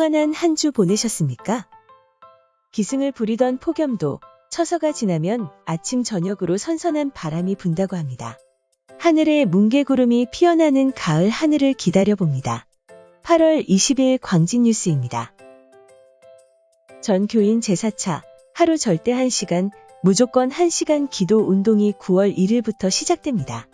평안한 한 주 보내셨습니까? 기승을 부리던 폭염도 처서가 지나면 아침 저녁으로 선선한 바람이 분다고 합니다. 하늘에 뭉게구름이 피어나는 가을 하늘을 기다려봅니다. 8월 20일 광진뉴스입니다. 전 교인 제4차 하루 절대 1시간 무조건 1시간 기도 운동이 9월 1일부터 시작됩니다.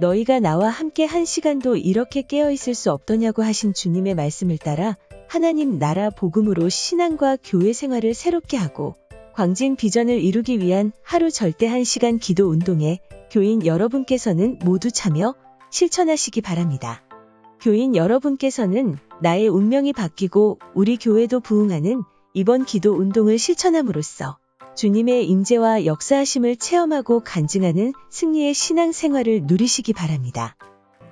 너희가 나와 함께 1시간도 이렇게 깨어있을 수 없더냐고 하신 주님의 말씀을 따라 하나님 나라 복음으로 신앙과 교회 생활을 새롭게 하고 광진 비전을 이루기 위한 하루 절대 1시간 기도 운동에 교인 여러분께서는 모두 참여 실천하시기 바랍니다. 교인 여러분께서는 나의 운명이 바뀌고 우리 교회도 부흥하는 이번 기도 운동을 실천함으로써 주님의 임재와 역사하심을 체험하고 간증하는 승리의 신앙 생활을 누리시기 바랍니다.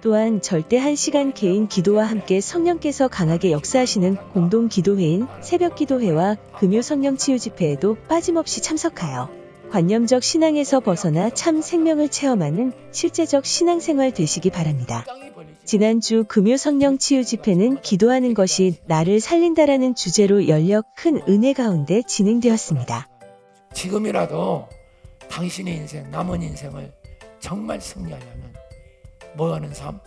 또한 절대 한 시간 개인 기도와 함께 성령께서 강하게 역사하시는 공동 기도회인 새벽 기도회와 금요 성령 치유 집회에도 빠짐없이 참석하여 관념적 신앙에서 벗어나 참 생명을 체험하는 실제적 신앙생활 되시기 바랍니다. 지난주 금요 성령 치유 집회는 기도하는 것이 나를 살린다라는 주제로 열려 큰 은혜 가운데 진행되었습니다. 지금이라도 당신의 인생, 남은 인생을 정말 승리하려면 뭐 하는 삶?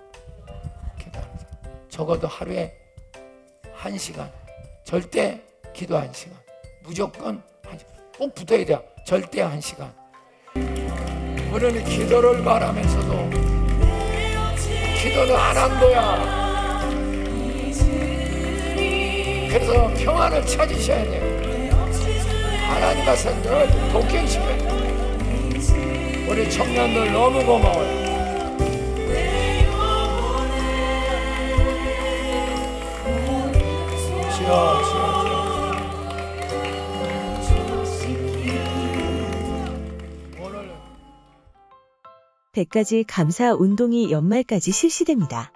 기도하는 삶. 적어도 하루에 한 시간. 절대 기도 한 시간. 무조건 한 시간. 꼭 붙어야 돼요. 절대 한 시간. 우리는 기도를 바라면서도 기도는 안 한 거야. 그래서 평안을 찾으셔야 돼요. 하나님 앞에 늘 독행시켜야 돼요. 우리 청년들 너무 고마워요. 지어, 지어. 오늘 100가지 감사 운동이 연말까지 실시됩니다.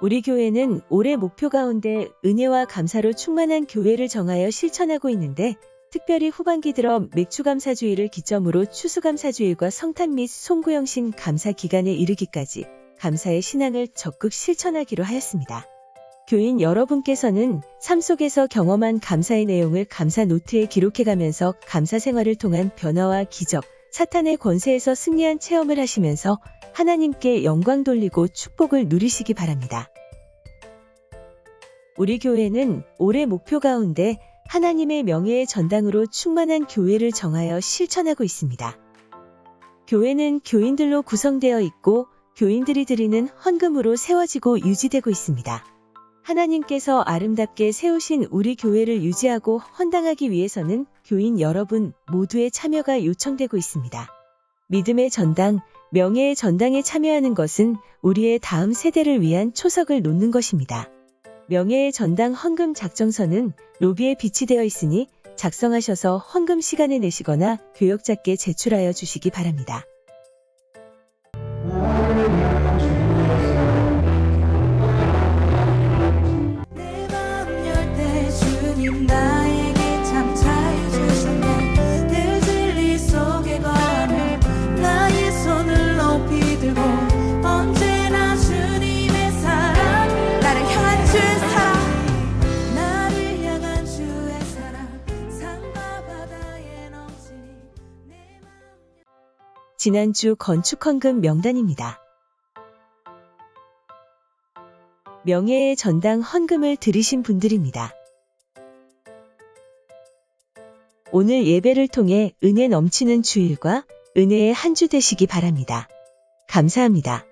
우리 교회는 올해 목표 가운데 은혜와 감사로 충만한 교회를 정하여 실천하고 있는데 특별히 후반기 들어 맥추감사주의를 기점으로 추수감사주일과 성탄 및 송구영신 감사 기간에 이르기까지 감사의 신앙을 적극 실천하기로 하였습니다. 교인 여러분께서는 삶 속에서 경험한 감사의 내용을 감사 노트에 기록해가면서 감사 생활을 통한 변화와 기적, 사탄의 권세에서 승리한 체험을 하시면서 하나님께 영광 돌리고 축복을 누리시기 바랍니다. 우리 교회는 올해 목표 가운데 하나님의 명예의 전당으로 충만한 교회를 정하여 실천하고 있습니다. 교회는 교인들로 구성되어 있고 교인들이 드리는 헌금으로 세워지고 유지되고 있습니다. 하나님께서 아름답게 세우신 우리 교회를 유지하고 헌당하기 위해서는 교인 여러분 모두의 참여가 요청되고 있습니다. 믿음의 전당, 명예의 전당에 참여하는 것은 우리의 다음 세대를 위한 초석을 놓는 것입니다. 명예의 전당 헌금 작정서는 로비에 비치되어 있으니 작성하셔서 헌금 시간에 내시거나 교역자께 제출하여 주시기 바랍니다. 지난주 건축 헌금 명단입니다. 명예의 전당 헌금을 들으신 분들입니다. 오늘 예배를 통해 은혜 넘치는 주일과 은혜의 한 주 되시기 바랍니다. 감사합니다.